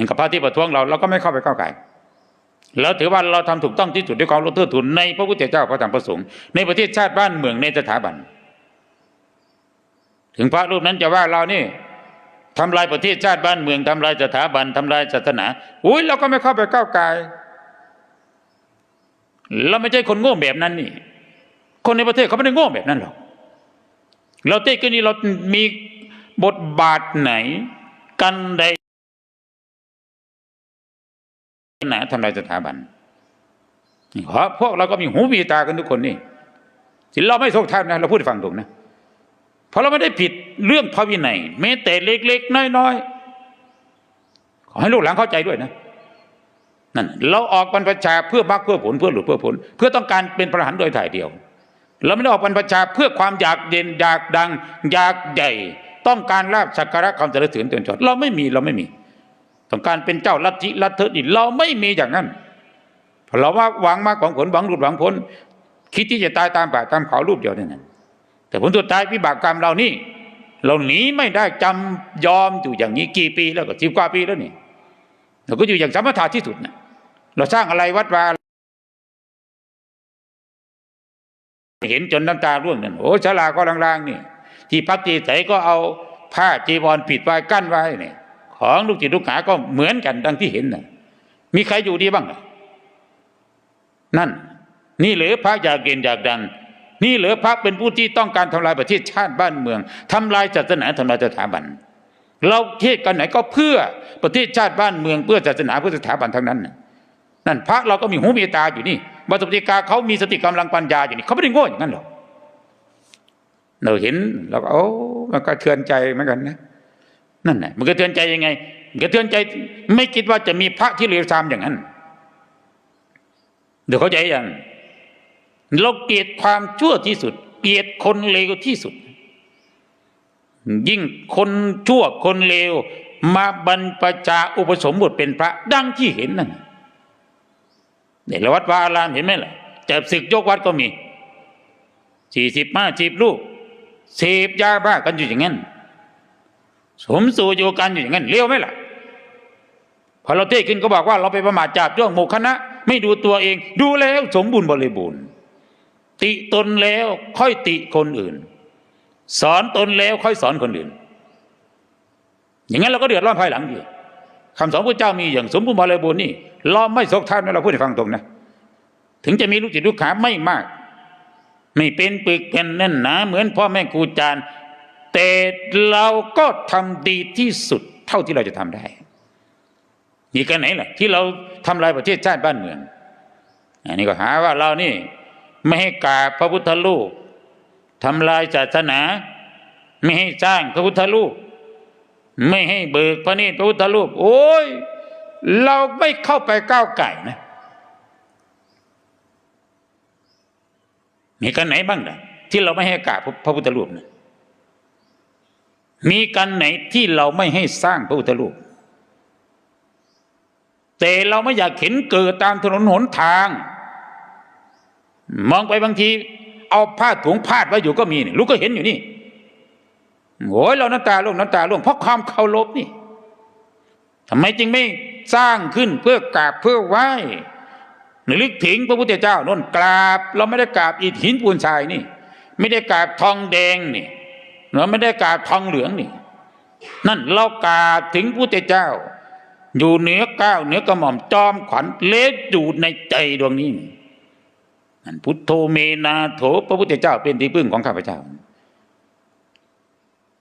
นั่นกับพระที่ประท้วงเราเราก็ไม่เข้าไปก้าวไก่แล้วถือว่าเราทำถูกต้องที่สุดด้วยความรู้เท่าทุนในพระพุทธเจ้าพระธรรมพระสงฆ์ในประเทศชาติบ้านเมืองในสถาบัน ถึงพระรูปนั้นจะว่าเรานี่ทำลายประเทศชาติบ้านเมืองทำลายสถาบันทำลายศาสนาอุ้ยเราก็ไม่เข้าไปก้าวไก่เราไม่ใช่คนโง่แบบนั้นนี่ คนในประเทศเขาไม่ได้โง่แบบนั้นหรอก เราเต้กันนี่เรามีบทบาทไหน กันใด หนทำลายสถาบันเพราะพวกเราก็มีหูมีตากันทุกคนนี่สิเราไม่โทษท่านนะเราพูดให้ฟังตรงนะเพราะเราไม่ได้ผิดเรื่องพระวินัยแม้แต่เล็ก ๆ น้อยๆขอให้ลูกหลานเข้าใจด้วยนะนั่นเราออกบรรพชาเพื่อมรรคเพื่อผลเพื่อหลุดเพื่อผล เพื่อต้องการเป็นพระหันต์โดยถ่ายเดียว เราไม่ได้ออกบรรพชาเพื่อความอยากเด่นอยากดัง อยากใหญ่ ต้องการลาบสักการะความเจริญเสริญเตือนชนเราไม่มีเราไม่มี ต้องการเป็นเจ้าลัทธิลัทธินี่เราไม่มีอย่างนั้นเพราะเราว่าหวังมากของผลหวังหลุดหวังผลคิดที่จะตายตามป่าตามเขารูปเดียวนั่นแต่ผลสุดท้ายวิบากกรรมเรานี่ เราหนีไม่ได้จำยอมอยู่อย่างนี้กี่ปีแล้วก็สิบกว่าปีแล้วนี่เราก็อยู่อย่างสมถะที่สุดนะเราสร้างอะไรวัดวาเห็นจนน้ำตาร่วงนั่นโอ้ชลาก็ลางๆนี่ ที่พักที่ใสก็เอาผ้าจีวรปิดไว้กั้นไว้เนี่ย ของลูกจิตลูกหาก็เหมือนกันดังที่เห็นน่ะมีใครอยู่ดีบ้างนั่น นี่เหลือพระอยากเก่งอยากดัง นี่เหลือพระเป็นผู้ที่ต้องการทำลายประเทศชาติบ้านเมืองทำลายศาสนาทำลายสถาบัน เราเทศกันไหนก็เพื่อประเทศชาติบ้านเมือง เพื่อศาสนาเพื่อสถาบันทั้งนั้นน่ะนั่นพระเราก็มีหูมีตาอยู่นี่วัตถุปฏิกาเขามีสติกำลังปัญญาอยู่นี่เขาไม่ได้โง่อย่างนั้นหรอกเราเห็นเราก็โอ้มันก็เทือนใจเหมือนกันนะ นั่นแหละมันก็เทือนใจยังไงก็เทือนใจไม่คิดว่าจะมีพระที่เลวทรามอย่างนั้นเดี๋ยวเข้าใจยังเราเกลียดความชั่วที่สุด เกลียดคนเลวที่สุด ยิ่งคนชั่วคนเลว มาบรรพชาอุปสมบทเป็นพระดังที่เห็นนั่นเนี่ยวัดวาอารามเห็นไหมล่ะจะศึกยกวัดก็มีสี่สิบห้าสิบลูกเสพยาบ้ากันอยู่อย่างนั้น สมสู่อยู่กันอยู่อย่างนั้นเลี้ยวไหมล่ะพอเราเทศขึ้นก็บอกว่าเราไปประมาทจับจ้วงหมู่คณะ ไม่ดูตัวเอง ดูแล้วสมบูรณ์บริบูรณ์ ติตนแล้วค่อยติคนอื่น สอนตนแล้วค่อยสอนคนอื่น อย่างนั้นเราก็เดือดร้อนภายหลังดีคำสอนพระเจ้ามีอย่างสมบูรณ์บริบูรณ์นี่เราไม่สกท่านนะเราพูดให้ฟังตรงนะถึงจะมีลูกจิตลูกขาไม่มาก ไม่เป็นปึกเป็นแน่นหนาเหมือนพ่อแม่ครูอาจารย์ แต่เราก็ทำดีที่สุดเท่าที่เราจะทำได้มีกันไหนล่ะ ที่เราทำลายประเทศชาติบ้านเมือง อันนี้ก็หาว่าเรานี่ ไม่ให้กราบพระพุทธรูปทำลายศาสนา ไม่ให้สร้างพระพุทธรูป ไม่ให้เบิกพระเนตรพระพุทธรูป โอ้ย เราไม่เข้าไปก้าวไก่นะ มีกันไหนบ้างล่ะ ที่เราไม่ให้กราบพระพุทธรูปนะ มีกันไหนที่เราไม่ให้สร้างพระพุทธรูป แต่เราไม่อยากเห็นเกิดตามถนนหนทาง มองไปบางที เอาผ้าถุงพาดไว้อยู่ก็มีลูกก็เห็นอยู่นี่โอ้ยเราน้ำตาล่วงน้ำตาล่วงเพราะความเคารพนี่ทำไมจึงไม่สร้างขึ้นเพื่อกราบเพื่อไหว้ในลึกถึงพระพุทธเจ้านนกราบ เราไม่ได้กราบอิฐหินปูนทรายนี่ ไม่ได้กราบทองแดงนี่ เราไม่ได้กราบทองเหลืองนี่ นั่นเรากราบถึงพระพุทธเจ้า อยู่เหนือก้าวเหนือกระหม่อมจอมขวัญเล็อยู่ในใจดวงนี้นั่นพุทโธเมนาโถพระพุทธเจ้าเป็นที่พึ่งของข้าพเจ้า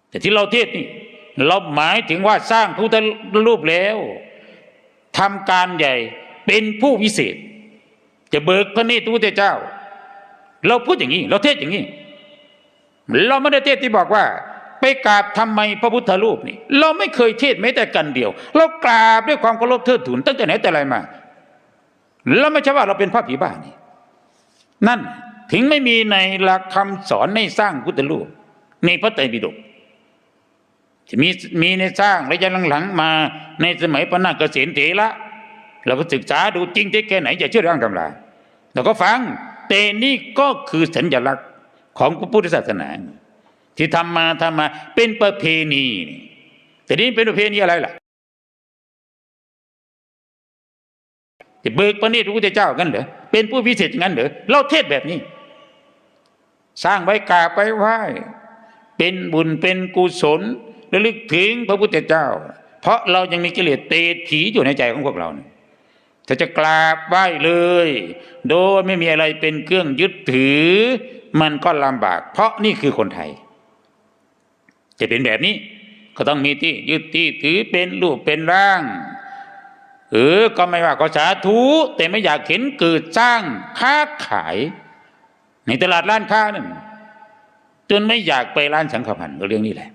แต่ที่เราเทศนี่ เราหมายถึงว่าสร้างพุทธรูปแล้วทำการใหญ่เป็นผู้วิเศษ จะเบิกพระเนตรพระพุทธเจ้า เราพูดอย่างนี้ เราเทศอย่างนี้ เราไม่ได้เทศที่บอกว่า ไปกราบทำไมพระพุทธรูปนี่ เราไม่เคยเทศแม้แต่กันเดียว เรากราบด้วยความเคารพเทิดทูนตั้งแต่ไหนแต่ไรมาแล้วไม่ใช่ว่าเราเป็นพระผีบ้านี่ นั่นถึงไม่มีในหลักคำสอนในสร้างพุทธรูปในพระไตรปิฎกจะมีมีในสร้างระยะหลังๆมาในสมัยพระนาคเกษตรเถระเราก็ศึกษาดูจริงได้แค่ไหนอย่าเชื่อเรื่องตำราเราก็ฟังแต่นี่ก็คือสัญลักษณ์ ของพระพุทธศาสนา ที่ทำมาทำมาเป็นประเพณีแต่นี่เป็นประเพณีอะไรล่ะจะเบิกประณีตพระพุทธเจ้ากันเหรอเป็นผู้พิเศษอย่างนั้นเหรอเราเทศแบบนี้ สร้างไว้กราบไปไหว้เป็นบุญเป็นกุศลระลึกถึงพระพุทธเจ้า เพราะเรายังมีกิเลสเตถีอยู่ในใจของพวกเราเนี่ยถ้าจะกราบไหว้เลย โดยไม่มีอะไรเป็นเครื่องยึดถือ มันก็ลำบาก เพราะนี่คือคนไทย จะเป็นแบบนี้ ก็ต้องมีที่ยึดที่ถือเป็นรูปเป็นร่างเออก็ไม่ว่าก็สาธุแต่ไม่อยากเห็นเกิดสร้างค้าขาย ในตลาดร้านค้านั่นจนไม่อยากไปร้านสังขพันธ์ก็เรื่องนี้แหละ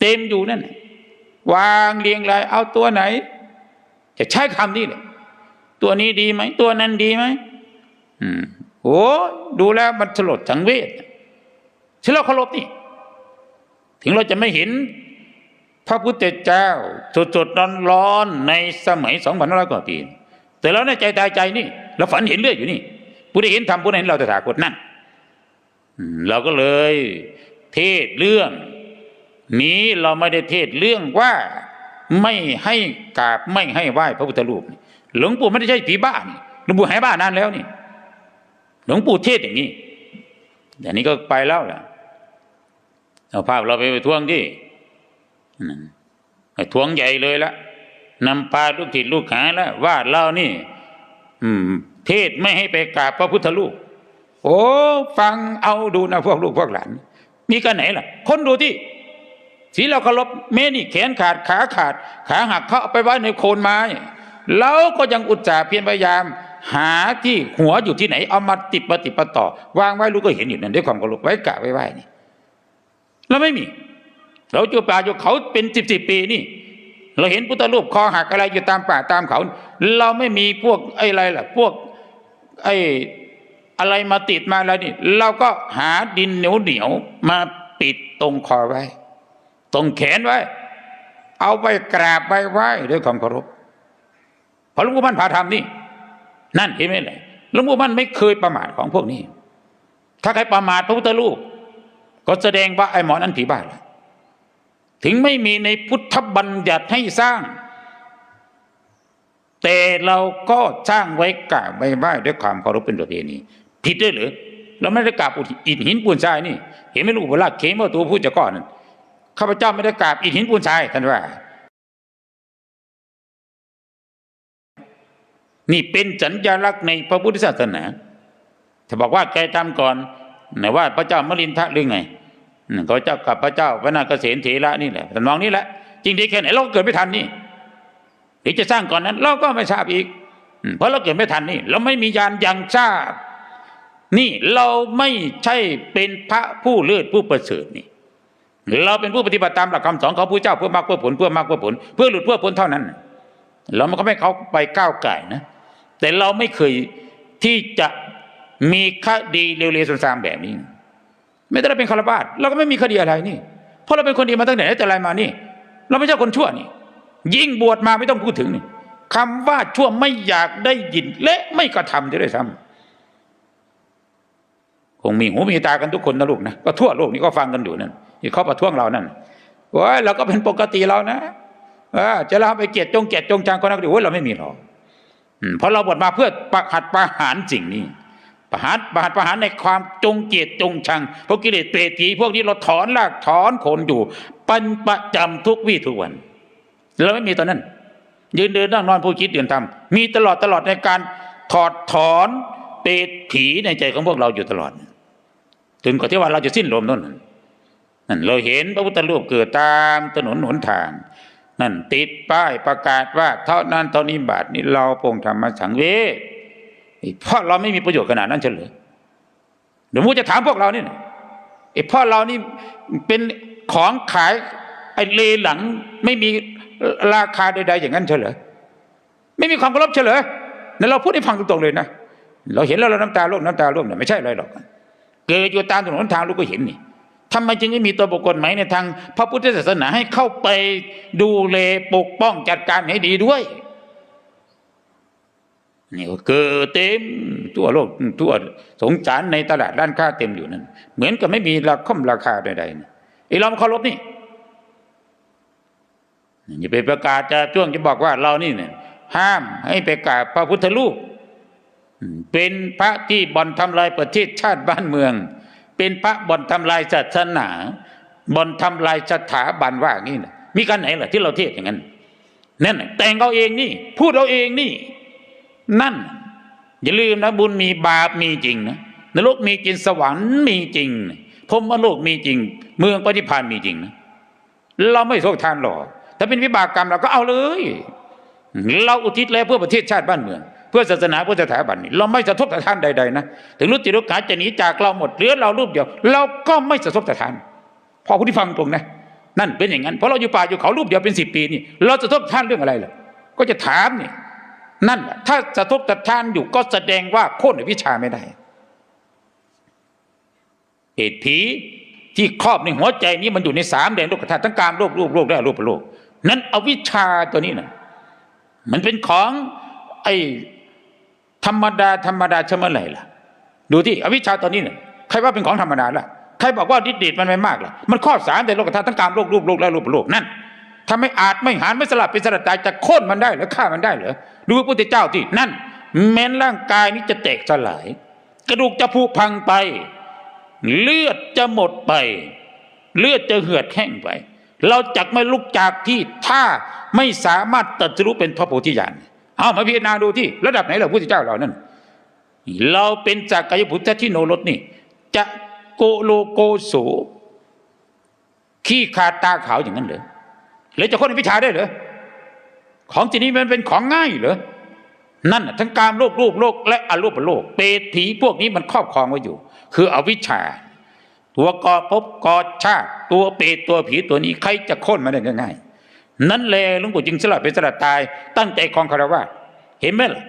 เต็มอยู่นั่นวางเรียงรายเอาตัวไหน จะใช้คำนี้เลยตัวนี้ดีไหม ตัวนั้นดีไหม โอ้ดูแล้วมันสลดสังเวชที่เราเคารพนี่ ถึงเราจะไม่เห็นพระพุทธเจ้าสดสดร้อนร้อนๆในสมัยสองพันร้อยกว่าปี แต่เราในใจตายใจนี่เราฝันเห็นเรื่อยอยู่นี่ผู้ได้เห็นธรรมผู้ได้เห็นเราตถาคตนั่นเราก็เลยเทศเรื่อง นี้เราไม่ได้เทศเรื่องว่าไม่ให้กราบไม่ให้ไหว้พระพุทธรูปหลวงปู่ไม่ได้ใช่ผีบ้านี่หลวงปู่หายบ้านานแล้วนี่ หลวงปู่เทศอย่างนี้แต่นี้ก็ไปแล้วล่ะเอาภาพเราไปไปทวงที่ไปทวงใหญ่เลยละนำปลาลูกถิดลูกหาแล้วว่าเรานี่ อืม เทศไม่ให้ไปกราบพระพุทธรูปโอ้ฟังเอาดูนะพวกลูกพวกหลานมีกันไหนล่ะ คนดูที่สีเราเคารพเมนี่แขนขาดขาขาด ขาหักเขาเอาไปไว้ในโคนไม้เราก็ยังอุตส่าห์เพียรพยายาม หาที่หัวอยู่ที่ไหน เอามาติดปฏิดปะต่อ วางไว้ลูกก็เห็นอยู่นั่นด้วยความเคารพไว้กะไว้ไหว้นี่เราไม่มี เราอยู่ป่าอยู่เขาเป็นสิบสิบปีนี่ เราเห็นพุทธรูปคอหักอะไรอยู่ตามป่าตามเขา เราไม่มีพวกไอ้อะไรล่ะ พวกไอ้อะไรมาติดมาอะไรนี่ เราก็หาดินเหนียวเหนียวๆมาปิดตรงคอไว้ ตรงแขนไว้ เอาไปกราบไปไหว้ด้วยความเคารพเพราะลวงปู่มั่นพาทำนี่ นั่นเห็นไหมเลยหลวงปู่มั่นไม่เคยประมาทของพวกนี้ ถ้าใครประมาทพระพุทธรูป ก็แสดงว่าไอ้หมอนั้นผีบ้าแล้วถึงไม่มีในพุทธบัญญัติให้สร้าง แต่เราก็สร้างไว้กราบไว้ไหว้ด้วยความเคารพเป็นประเพณีผิดด้วยหรือเราไม่ได้กราบอิฐหินปูนทรายนี่ เห็นไหมลูกเวลาเขมว่าตัวผู้จะก้อนนั่นข้าพเจ้าไม่ได้กราบอิฐหินปูนทรายท่านว่า นี่เป็นสัญลักษณ์ในพระพุทธศาสนา ถ้าบอกว่าแกทำก่อนไหนว่าพระเจ้ามรินทะหรือไงเขาเจ้ากับพระเจ้าพระนาคเษนเถระนี่แหละทำนองนี้แหละ จริงๆแค่ไหนเราก็เกิดไม่ทันนี่หรือจะสร้างก่อนนั้น เราก็ไม่ทราบอีก เพราะเราเกิดไม่ทันนี่ เราไม่มียานยังทราบ นี่เราไม่ใช่เป็นพระผู้เลิศผู้ประเสริฐนี่เราเป็นผู้ปฏิบัติตามหลักคำสอนของพระเจ้าเพื่อมรรคเพื่อผลเพื่อมรรคเพื่อผล เพื่อหลุดเพื่อพ้นเท่านั้น เรามันก็ไม่เขาไปก้าวไก่นะ แต่เราไม่เคยที่จะมีคดีเร็วๆซ้ำๆแบบนี้ ไม่ได้เป็นคารวาสเราก็ไม่มีคดีอะไรนี่ เพราะเราเป็นคนดีมาตั้งแต่ไหนแต่ไรมานี่ เราไม่ใช่คนชั่วนี่ ยิ่งบวชมาไม่ต้องพูดถึงนี่คำว่าชั่วไม่อยากได้ยิน และไม่กระทำจะได้ซ้ำคงมีหูมีตากันทุกคนนะลูกนะก็ทั่วโลกนี้ก็ฟังกันอยู่นั่นที่เขาประท้วงเรานั่นโอ้ยเราก็เป็นปกติเรานะจะเราไปเกลียดจงเกลียดจงจังคนนั้นก็ดีโอ้ยเราไม่มีหรอก เพราะเราบวชมาเพื่อประหัดประหารสิ่งนี้ประหารประหารประหารในความจงเกลียดจงชังพวกกิเลสเปรตีพวกนี้เราถอนรากถอนโคนอยู่เป็นประจำทุกวี่ทุกวันเราไม่มีตอนนั้น ยืนเดินนั่งนอนพูดคิดเดือนทำมีตลอดตลอดในการถอดถอนเปรตผีในใจของพวกเราอยู่ตลอดถึงกว่าที่ว่าเราจะสิ้นลมนั่นนั่นเราเห็นพระพุทธรูปเกิดตามถนนหนทาง นั่นติดป้ายประกาศว่าเท่านั้นเท่านี้บาทนี้เราปรงธรรมสังเวชเพราะเราไม่มีประโยชน์ขนาดนั้นเฉลยเดี๋ยวมูจะถามพวกเรานี่นะไอ้พ่อเรานี่เป็นของขายไอ้เลหลังไม่มีราคาใดๆอย่างนั้นเฉลยไม่มีความเคารพเฉลยนั่นเราพูดให้ฟังตรงๆเลยนะเราเห็นแล้วเราน้ำตาร่วงน้ำตาร่วงเนี่ยไม่ใช่อะไรหรอกเกิดอยู่ตามถนนทางลูกก็เห็นนี่ ทำไมจึงไม่มีตัวบุคคลไหมในทางพระพุทธศาสนาให้เข้าไปดูแลปกป้องจัดการให้ดีด้วยนี่ก็เกิดเต็มทั่วโลกทั่วสงสารในตลาดร้านค้าเต็มอยู่นั่นเหมือนกับไม่มีราคาราคาใดๆไอ้เรามเคารพนี่อย่าไปประกาศจะจ้วงจะบอกว่าเรานี่เนี่ยห้ามให้ไปกราบพระพุทธรูปเป็นพระที่บ่อนทำลายประเทศชาติบ้านเมือง เป็นพระบ่อนทำลายศาสนาบ่อนทำลายสถาบันว่างี้นะมีการไหนล่ะที่เราเทศอย่างนั้นนั่นน่ะแต่งเอาเองนี่ พูดเอาเองนี่ นั่น อย่าลืมนะ บุญมีบาปมีจริงนะนรกมีจริงสวรรค์มีจริงพรหมโลกมีจริง เมืองปฏิพานมีจริงนะเราไม่โทษทานหรอกถ้าเป็นวิบากกรรมเราก็เอาเลย เราอุทิศแล้วเพื่อประเทศชาติบ้านเมือง พื่อศาสนาเพื่อสถาบันนี่เราไม่สะทกสะท้านใดๆนะถึงรุจิรุกาจะหนีจากเราหมดเหลือเรารูปเดียว เราก็ไม่สะทกสะท้านพอผู้ที่ฟังตรงนะนั่นเป็นอย่างนั้นเพราะเราอยู่ป่าอยู่เขารูปเดียวเป็นสิบปีนี่เราจะทบท่านเรื่องอะไรล่ะก็จะถามนี่นั่นแหละถ้าจะทบทานอยู่ก็แสดงว่าโค่นวิชาไม่ได้เหตุผีที่ครอบในหัวใจนี้มันอยู่ในสามแดนโลกธาตุทั้งกามโลกรูปโลกและรูปโลก นั้นอวิชชาตัวนี้น่ะมันเป็นของไอ้ ธรรมดาธรรมดาเช่ไหมไรล่ะ ดูที่อวิชชาตัวนี้น่ะใครว่าเป็นของธรรมดาล่ะใครบอกว่าดิดดีดมันไม่มากล่ะมันครอบสามแต่โลกธาตุทั้งกามโลกรูปโลกและรูปโลกนั่นถ้าไม่อาจไม่หารไม่สลับเป็นสลัดตายจะโค่นมันได้หรือฆ่ามันได้เหรอดูพระพุทธเจ้าที่นั่น แม้นร่างกายนี้จะแตกสลาย กระดูกจะผุพังไป เลือดจะหมดไป เลือดจะเหือดแห้งไป เราจักไม่ลุกจากที่ถ้าไม่สามารถตรัสรู้เป็นพระโพธิญาณ เอามาพิจารณาดูที่ระดับไหนเราพุทธเจ้าเรานั่นเราเป็นจากกายพุทธที่โนรสนี่จะโกโลโกโสขี้ขาดตาขาวอย่างนั้นเหรอหรือจะค้นวิชาได้เหรอของที่นี้มันเป็นของง่ายเหรอนั่นทั้งการโลกรูปโลกและอรูปโลก เปรตผีพวกนี้มันครอบครองไว้อยู่ คืออวิชชา ตัวกอภพกอชาติตัวเปรตตัวผีตัวนี้ใครจะค่นมาได้ง่ายๆ นั้นแลหลวงปู่จึงสลับเป็นสลัดตาย ตั้งใจคองคารวะเห็นไหมล่ะ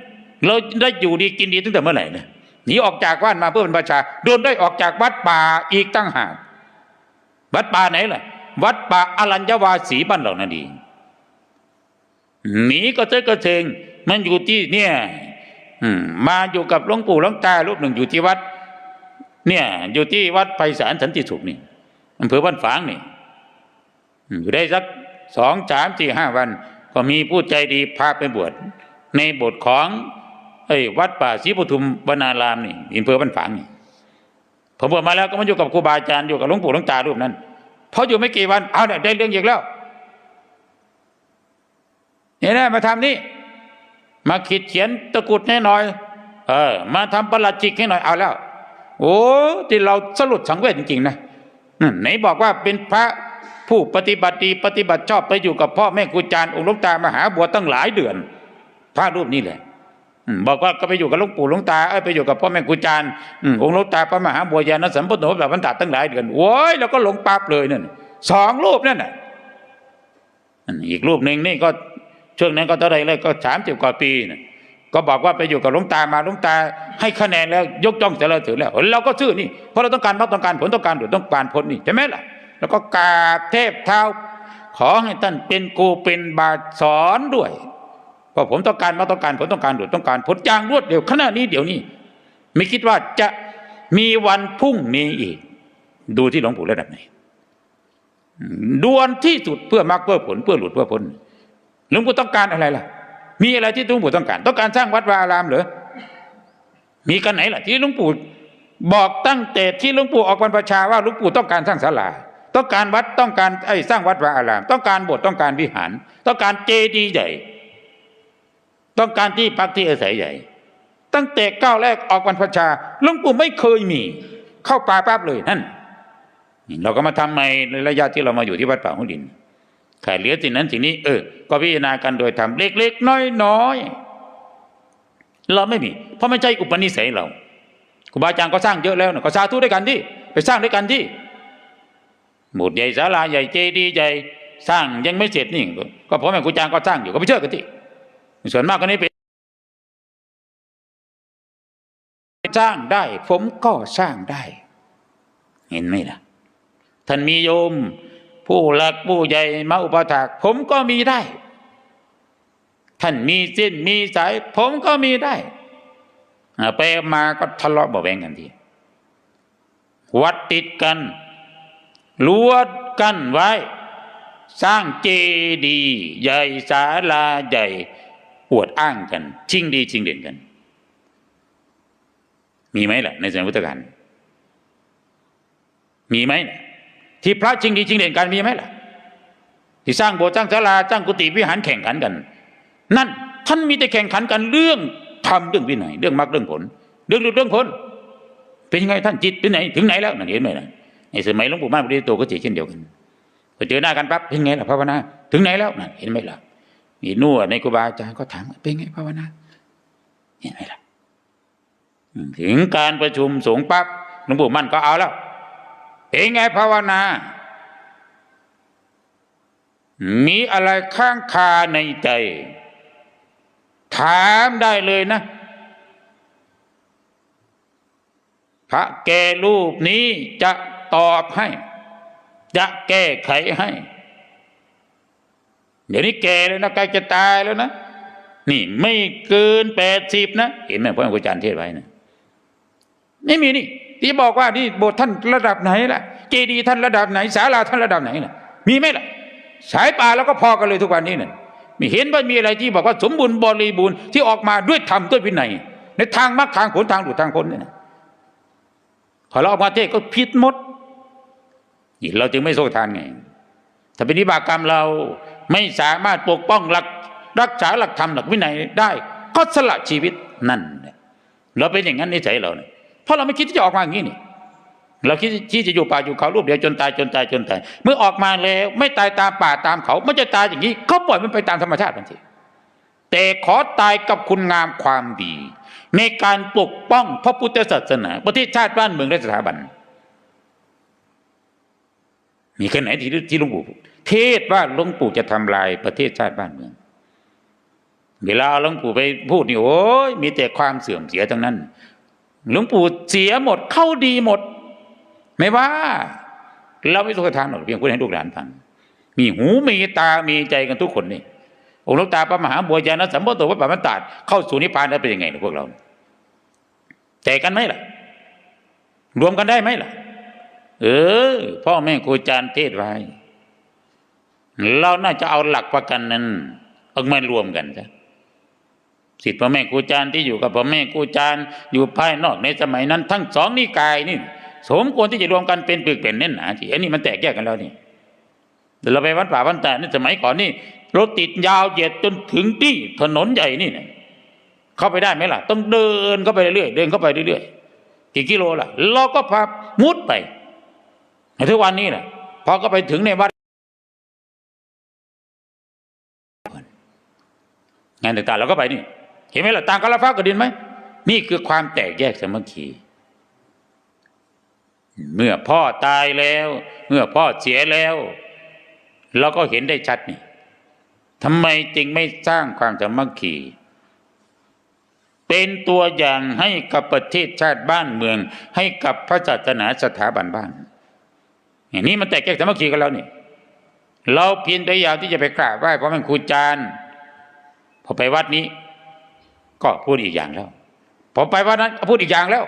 เราได้อยู่ดีกินดีตั้งแต่เมื่อไหร่เนี่ยหนีออกจากบ้านมาเพื่อเป็นประชาโดนได้ออกจากวัดป่าอีกตั้งหากวัดป่าไหนล่ะ วัดป่าอรัญญวาสีบ้านเรานั่นเองหนีก็เจอกระเทงมันอยู่ที่เนี่ยอืมาอยู่กับหลวงปู่หลวงตารูปหนึ่งอยู่ที่วัด เนี่ย อยู่ที่วัดไพศาลสันติสุขนี่อำเภอบ้านฝางนี่อยู่ได้สัก สองสามสี่ห้าวัน ก็มีผู้ใจดีพาไปบวชในบทของไอ้วัดป่าศรีปทุมวนารามนี่อำเภอบ้านฝางนี่พอบวชมาแล้วก็มาอยู่กับครูบาอาจารย์อยู่กับหลวงปู่หลวงตารูปนั้นพออยู่ไม่กี่วันเอาเนี่ยได้เรื่องอีกแล้วนี่นะมาทำนี่มาขีดเขียนตะกุดให้หน่อย เออ มาทำประหลัดจิกให้หน่อยเอาแล้ว โอ้ที่เราสลุดสังเวชจริงๆนะไหนบอกว่าเป็นพระ ผู้ปฏิบัติดีปฏิบัติชอบไปอยู่กับพ่อแม่ครูอาจารย์องค์หลวงตามหาบัวตั้งหลายเดือนพระรูปนี้แหละบอกว่าก็ไปอยู่กับหลวงปู่หลวงตาเอ้ยไปอยู่กับพ่อแม่ครูอาจารย์องค์หลวงตาพระมหาบัวยานสัมพุทโธแบบบรรดาตั้งหลายเดือนโอ้ยแล้วก็หลงปั๊บเลยนั่นสองรูปนั่นน่ะอีกรูปหนึ่งนี่ก็ช่วงนั้นก็เท่าไรเลยก็สามสิบกว่าปีนะก็บอกว่าไปอยู่กับหลวงตามาหลวงตา ให้คะแนนแล้วยกย่องเสรอถือแล้วเราก็ซื่อนี่เพราะเราต้องการมรรคต้องการผลต้องการดุจต้องการผลนี่ใช่ไหมล่ะ แล้วก็กราบเทพเท้า ขอให้ท่านเป็นกูเป็นบาทสอนด้วยเพราะผมต้องการมรรคต้องการผลต้องการดุจต้องการผลอย่างรวดเร็วขณะนี้เดี๋ยวนี้ ไม่คิดว่าจะมีวันพรุ่งนี้อีก ดูที่หลวงปู่ระดับไหนด่วนที่สุดเพื่อมรรคเพื่อผลเพื่อหลุดเพื่อพ้นหลวงปู่ต้องการอะไรล่ะ มีอะไรที่หลวงปู่ต้องการ ต้องการสร้างวัดวาอารามเหรอมีกันไหนล่ะ ที่หลวงปู่บอกตั้งแต่ที่หลวงปู่ออกบรรพชาว่าหลวงปู่ต้องการสร้างศาลา ต้องการวัดต้องการไอ้สร้างวัดวาอาราม ต้องการโบสถ์ต้องการวิหาร ต้องการเจดีย์ใหญ่ ต้องการที่พักที่อาศัยใหญ่ ตั้งแต่ก้าวแรกออกบรรพชาหลวงปู่ไม่เคยมี เข้าป่าปั๊บเลยนั่นเราก็มาทำในระยะที่เรามาอยู่ที่วัดป่าหัวดินขายเหลือสิ่งนั้นสิ่งนี้เออ ก็พิจารณากันโดยทำเล็กๆน้อยๆเราไม่มี เพราะไม่ใช่อุปนิสัยเราครูบาอาจารย์ก็สร้างเยอะแล้วนะก็สาธุด้วยกันที่ไปสร้างด้วยกันที่ โบสถ์ใหญ่ศาลาใหญ่เจดีย์ใหญ่สร้างยังไม่เสร็จนี่ก็พ่อแม่ครูอาจารย์ก็สร้างอยู่ก็ไปเชื่อกันที่ส่วนมากก็นี้เป็นสร้างได้ ผมก็สร้างได้ เห็นไหมล่ะ ท่านมีโยม ผู้หลักผู้ใหญ่มาอุปถากผมก็มีได้ ท่านมีเส้นมีสาย ผมก็มีได้ไปมาก็ทะเลาะเบาะแวงกันทีวัดติดกัน รั้วกันไว้ สร้างเจดีย์ใหญ่ศาลาใหญ่อวดอ้างกัน ชิงดีชิงเด่นกัน มีไหมล่ะ ในสมัยพุทธกาลมีไหมล่ะที่พระชิงดีชิงเด่นกันมีไหมล่ะ ที่สร้างโบสถ์สร้างศาลาสร้างกุฏิวิหารแข่งขันกัน นั่นท่านมีแต่แข่งขันกันเรื่องทำเรื่องวินัยเรื่องมรรคเรื่องผล เรื่องหลุดเรื่องพ้นเป็นยังไงท่านจิตเป็นไหนถึงไหนแล้วนั่นเห็นไหมล่ะ ในสมัยหลวงปู่ม่านปฏิโตก็เจเช่นเดียวกันพอเจอหน้ากันปั๊บเป็นไงล่ะภาวนา ถึงไหนแล้วนั่นเห็นไหมล่ะมีนู่นในครูบาอาจารย์ก็ถามเป็นไงภาวนาเห็นไหมล่ะถึงการประชุมสงฆ์ปั๊บหลวงปู่มั่นก็เอาแล้วเป็นไงภาวนา มีอะไรข้างคาในใจ ถามได้เลยนะ พระแก่รูปนี้จะ ตอบให้ จะแก้ไขให้ เดี๋ยวนี้แก่เลยนะใกล้จะตายแล้วนะนี่ไม่เกินแปดสิบนะ เห็นไหมพ่ออาจารย์เทศไว้นะไม่มีนี่ที่บอกว่านี่โบสถ์ท่านระดับไหนล่ะ เจดีย์ท่านระดับไหนศาลาท่านระดับไหนล่ะ มีไหมล่ะ สายป่าแล้วก็พอกันเลยทุกวันนี้เนี่ยไม่เห็นว่ามีอะไรที่บอกว่าสมบูรณ์บริบูรณ์ที่ออกมาด้วยธรรมด้วยวินัยในทางมรรคทางผลทางหลุดทางพ้นเนี่ยนะพอเราออกมาเทศก็ผิดหมด เราจึงไม่โซ่ทานไง ถ้าเป็นวิบากกรรมเราไม่สามารถปกป้องหลักรักษาหลักธรรมหลักวินัยได้ ก็สละชีวิตนั่นแหละเราเป็นอย่างนั้นในิสัยเราเนี่ยเพราะเราไม่คิดที่จะออกมาอย่างนี้นี่เราคิดที่จะอยู่ป่าอยู่เขารูปเดียวจนตายจนตายจนตายเมื่อออกมาแล้วไม่ตายตามป่าตามเขาไม่จะตายอย่างนี้เขาปล่อยมันไปตามธรรมชาติมันทีแต่ขอตายกับคุณงามความดี ในการปกป้องพระพุทธศาสนา ประเทศชาติบ้านเมืองและสถาบัน มีแค่ไหนที่ที่หลวงปู่เทศว่าหลวงปู่จะทำลายประเทศชาติบ้านเมือง เวลาหลวงปู่ไปพูดนี่โอ้ยมีแต่ความเสื่อมเสียทั้งนั้น หลวงปู่เสียหมดเข้าดีหมด ไม่ว่า เราไม่สุขทานหรอกเพียงพูดให้ลูกหลานฟัง มีหูมีตามีใจกันทุกคนนี่องค์หลวงตาพระมหาบัวญาณสัมปโตวัดป่ามันตาดเข้าสู่นิพพานได้เป็นยังไงล่ะพวกเราแจกกันไหมล่ะ รวมกันได้ไหมล่ะ เออ พ่อแม่ครูอาจารย์เทศไว้ เราน่าจะเอาหลักประกันนั้นเอามารวมกันจ้ะสิทธิพ่อแม่ครูอาจารย์ที่อยู่กับพ่อแม่ครูอาจารย์อยู่ภายนอกในสมัยนั้น ทั้งสองนิกายนี่ สมควรที่จะรวมกันเป็นปึกเป็นเน้นหนาทีอันนี้มันแตกแยกกันแล้วนี่แต่เราไปวัดป่าวันตานี่สมัยก่อนนี่รถติดยาวเหยียดจนถึงที่ถนนใหญ่นี่เนี่ยเข้าไปได้ไหมล่ะ ต้องเดินเข้าไปเรื่อยเดินเข้าไปเรื่อยๆกี่กิโลล่ะ เราก็พามุดไป ทุกวันนี้แหละพอก็ไปถึงในวัดงานต่างๆเราก็ไปนี่ เห็นไหมล่ะต่างกันละฟ้ากับดินไหมนี่คือความแตกแยกสามัคคีเมื่อพ่อตายแล้ว เมื่อพ่อเสียแล้ว เราก็เห็นได้ชัดนี่ทำไมจึงไม่สร้างความสามัคคีเป็นตัวอย่างให้กับประเทศชาติบ้านเมือง ให้กับพระศาสนาสถาบันบ้านาง นี้มันแตกแยกสามัคคีกันแล้วนี่เราเพียงแต่อยากที่จะไปกราบไหว้พราะมันครูจานพอไปวัดนี้ ก็พูดอีกอย่างแล้วพอไปวัดนั้นก็พูดอีกอย่างแล้ว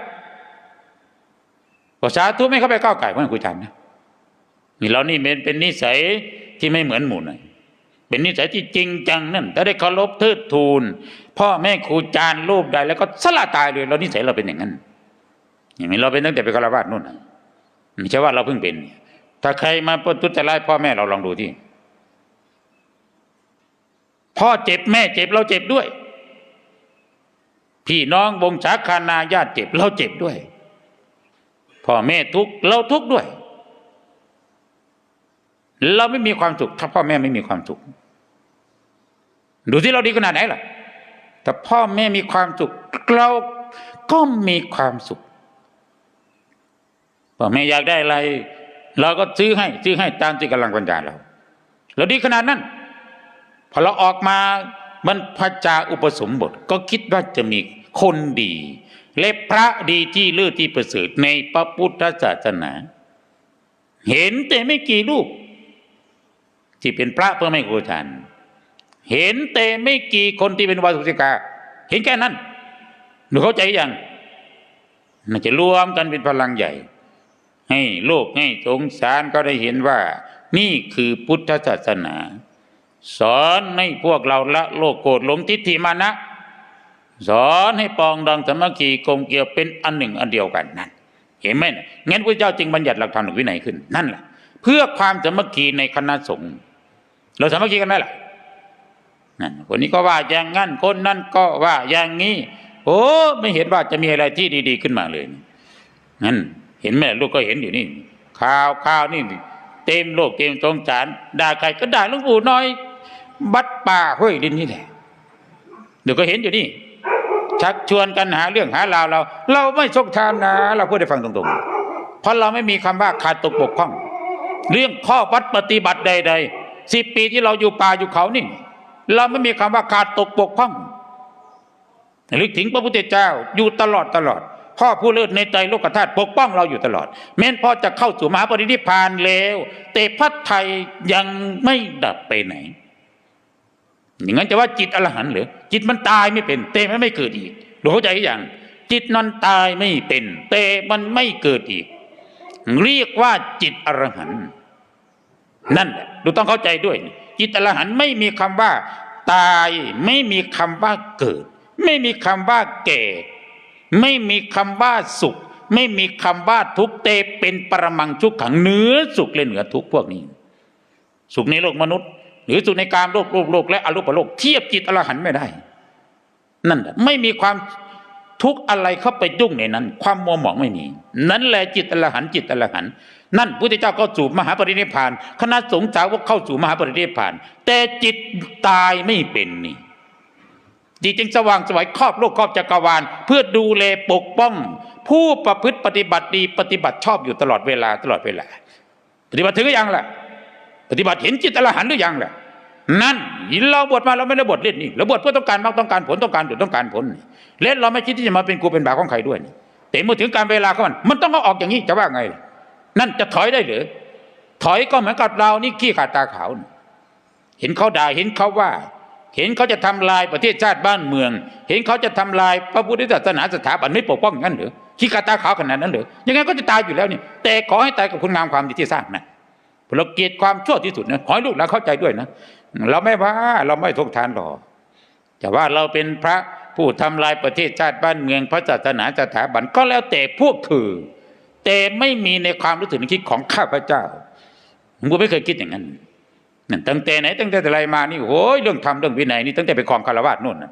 ภาษาทุไม่เข้าไปก้าวไก่พราะมันครูจานนะนี่เรานี่เป็นเป็นนิสัยที่ไม่เหมือนหมู่หน่อยเป็นนิสัยที่จริงจังนั่นถ้าได้เคารพเทิดทูน พ่อแม่ครูจานรูปใดแล้วก็สละตายเลยเรานิสัยเราเป็นอย่างนั้นอย่างนี้เราเป็นตั้งแต่เป็นฆราวาสนู่นนะไม่ใช่ว่าเราเพิ่งเป็น ถ้าใครมาปทุจริตพ่อแม่เราลองดูที่พ่อเจ็บแม่เจ็บเราเจ็บด้วย พี่น้องวงศาคานาญาติเจ็บเราเจ็บด้วย พ่อแม่ทุกเราทุกด้วย เราไม่มีความสุขถ้าพ่อแม่ไม่มีความสุขดูที่เราดีขนาดไหนล่ะ แต่พ่อแม่มีความสุขเราก็มีความสุขพ่อแม่อยากได้อะไร เราก็ซื้อให้ซื้อให้ตามที่กำลังปัญญาเราเราดีขนาดนั้น พอเราออกมามันพระจาอุปสมบท ก็คิดว่าจะมีคนดี และพระดีที่เลือที่ประเสริฐในพระพุทธศาสนา เห็นแต่ไม่กี่รูป ที่เป็นพระเพื่อไม่โกชานเห็นแต่ไม่กี่คนที่เป็นวาสุสิกา เห็นแค่นั้นหนูเข้าใจยังมันจะรวมกันเป็นพลังใหญ่ ให้โลกให้สงสารก็ได้เห็นว่า นี่คือพุทธศาสนา สอนให้พวกเราละโลกโกรธหลงทิฏฐิมานะ สอนให้ปองดองสมัคคีกลมเกลียวเป็นอันหนึ่งอันเดียวกันนั่นเห็นไหมน่ะงั้นพระเจ้าจึงบัญญัติหลักธรรมหลักวินัยขึ้นนั่นแหละเพื่อความสมัคคีในคณะสงฆ์เราสมัคคีกันไหมล่ะนั่นคนนี้ก็ว่าอย่างงั้นคนนั้นก็ว่าอย่างนี้โอ้ไม่เห็นว่าจะมีอะไรที่ดี ๆ ขึ้นมาเลยนั่น ห็นไหมลูกก็เห็นอยู่นี่ข่าวข่าวนี่เต็มโลกเต็มสงสารด่าใครก็ด่าหลวงปู่น้อย บัดป่าห้วยดินนี่แหละเดี๋ยวก็เห็นอยู่นี่ ชักชวนกันหาเรื่องหาราวเรา เราไม่ชกทานนะ เราพูดให้ฟังตรงๆ เพราะเราไม่มีคำว่าขาดตกบกพร่อง เรื่องข้อวัดปฏิบัติใดๆสิบปีที่เราอยู่ป่าอยู่เขานี่ เราไม่มีคำว่าขาดตกบกพร่องลึกถึงพระพุทธเจ้าอยู่ตลอดตลอด พ่อผู้เลิศในใจโลกธาตุปกป้องเราอยู่ตลอด แม้นพ่อจะเข้าสู่มหาปรินิพานแล้วแต่พระไทยยังไม่ดับไปไหน อย่างนั้นจะว่าจิตอรหันต์หรือ จิตมันตายไม่เป็นแต่มันไม่เกิดอีกหรือเข้าใจอยังจิตนั้นตายไม่เป็นแต่มันไม่เกิดอีก เรียกว่าจิตอรหันต์นั่นแหละเราต้องเข้าใจด้วย จิตอรหันต์ไม่มีคำว่า ตายไม่มีคำว่าเกิด ไม่มีคำว่าแก่ ไม่มีคำว่าสุข ไม่มีคำว่าทุกเตเป็นปรมังทุกขังเหนือสุขเลยเหนือทุกพวกนี้ สุขในโลกมนุษย์ หรือสุขในการโลกโลกโลกและอรูปโลกเทียบจิตอรหันต์ไม่ได้ นั่นไม่มีความทุกอะไรเข้าไปยุ่งในนั้น ความมัวหมองไม่มี นั่นแหละจิตอรหันต์จิตอรหันต์นั่นพุทธเจ้าเข้าสู่มหาปรินิพาน คณะสงฆ์สาวกเข้าสู่มหาปรินิพาน แต่จิตตายไม่เป็นนี่ จิตจึงสว่างสวยครอบโลกครอบจักรวาล เพื่อดูแลปกป้อง ผู้ประพฤติปฏิบัติดีปฏิบัติชอบอยู่ตลอดเวลาตลอดเวลา ปฏิบัติถึงหรือยังล่ะ ปฏิบัติเห็นจิตอรหันต์หรือยังล่ะ นั่นเราบวชมาเราไม่ได้บวชเล่นนี่เราบวชเพื่อต้องการมากต้องการผลต้องการดุจต้องการผลเล่นเราไม่คิดที่จะมาเป็นกูเป็นบาของใครด้วยนี่แต่เมื่อถึงการเวลาเขามันมันต้องเอาออกอย่างนี้จะว่าไง นั่นจะถอยได้หรือถอยก็เหมือนกับเรานี่ขี้ขาดตาขาวเห็นเขาด่าเห็นเขาว่า เห็นเขาจะทำลายประเทศชาติบ้านเมือง เห็นเขาจะทำลายพระพุทธศาสนาสถาบันไม่ปกป้องงั้นหรือขี้ขาตาขาวขนาดนั้นหรือยังไงก็จะตายอยู่แล้วนี่ แต่ขอให้ตายกับคุณงามความดีที่สร้างนะเราเกลียดความชั่วที่สุดนะขอให้ลูกหลานเข้าใจด้วยนะเราไม่ว่าเราไม่ทกทานหรอกแต่ว่าเราเป็นพระผู้ทำลายประเทศชาติบ้านเมืองพระศาสนาสถาบันก็แล้วแต่พวกเธอแต่ไม่มีในความรู้สึกนึกคิดของข้าพเจ้าผมก็ไม่เคยคิดอย่างนั้น นั่นตั้งแต่ไหนตั้งแต่อะไรมานี่โอ้ยเรื่องธรรมเรื่องวินัยนี่ตั้งแต่ไปครองคารวะนู่นนะ